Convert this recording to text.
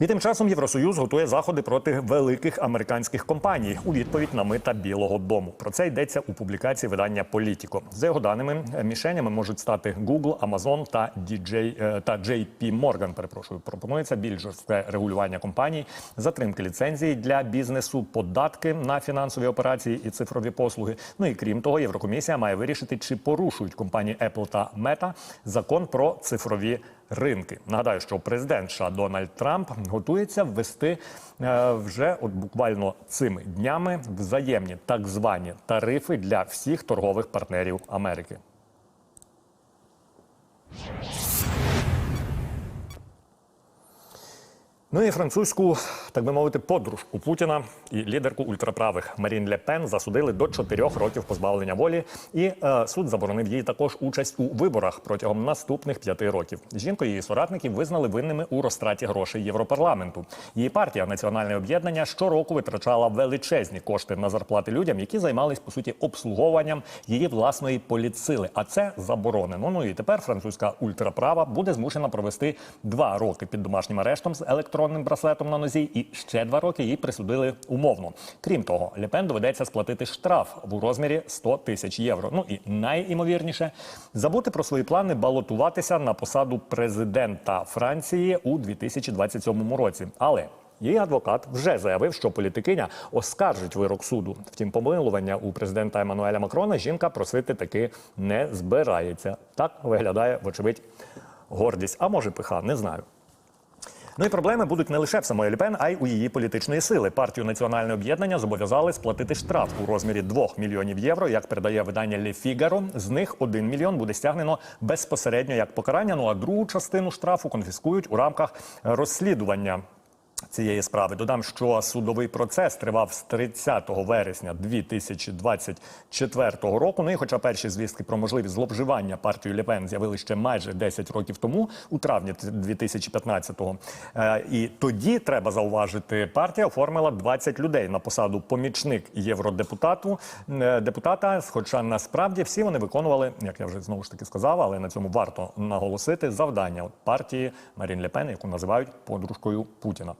І тим часом Євросоюз готує заходи проти великих американських компаній у відповідь на мита Білого Дому. Про це йдеться у публікації видання Політіко. За його даними, мішенями можуть стати Google, Amazon та DJ, е, та JP Morgan. Перепрошую, пропонується більш жорстке регулювання компаній, затримки ліцензій для бізнесу, податки на фінансові операції і цифрові послуги. Ну і крім того, Єврокомісія має вирішити, чи порушують компанії Apple та Meta закон про цифрові ринки. Нагадаю, що президент США Дональд Трамп готується ввести е, вже от буквально цими днями взаємні так звані тарифи для всіх торгових партнерів Америки. Ну і французьку, так би мовити, подружку Путіна і лідерку ультраправих Марін Ле Пен засудили до чотирьох років позбавлення волі, і е, суд заборонив їй також участь у виборах протягом наступних п'яти років. Жінку її соратників визнали винними у розтраті грошей Європарламенту. Її партія Національне об'єднання щороку витрачала величезні кошти на зарплати людям, які займались по суті обслуговуванням її власної політсили. А це заборонено. Ну і тепер французька ультраправа буде змушена провести два роки під домашнім арештом з електронним браслетом на нозі, і ще два роки їй присудили умовно. Крім того, Лепен доведеться сплатити штраф у розмірі 100 тисяч євро. Ну і найімовірніше забути про свої плани балотуватися на посаду президента Франції у 2027 році. Але Її адвокат вже заявив, що політикиня оскаржить вирок суду. Втім, помилування у президента Еммануеля Макрона жінка просити таки не збирається. Так виглядає, вочевидь, гордість. А може, пиха, не знаю. Ну і проблеми будуть не лише в самої Ліпен, а й у її політичної сили. Партію національне об'єднання зобов'язали сплатити штраф у розмірі 2 мільйонів євро. Як передає видання Лі Фігаро, з них 1 мільйон буде стягнено безпосередньо як покарання. Ну а другу частину штрафу конфіскують у рамках розслідування. Цієї справи додам, що судовий процес тривав з 30 вересня 2024 року. Ну і хоча перші звістки про можливість зловживання партією Лепен з'явилися ще майже 10 років тому, у травні 2015-го. Е, І тоді треба зауважити, партія оформила 20 людей на посаду помічник євродепутату е, депутата. Хоча насправді всі вони виконували, як я вже знову ж таки сказав, але на цьому варто наголосити завдання партії Марін Лепен, яку називають подружкою Путіна.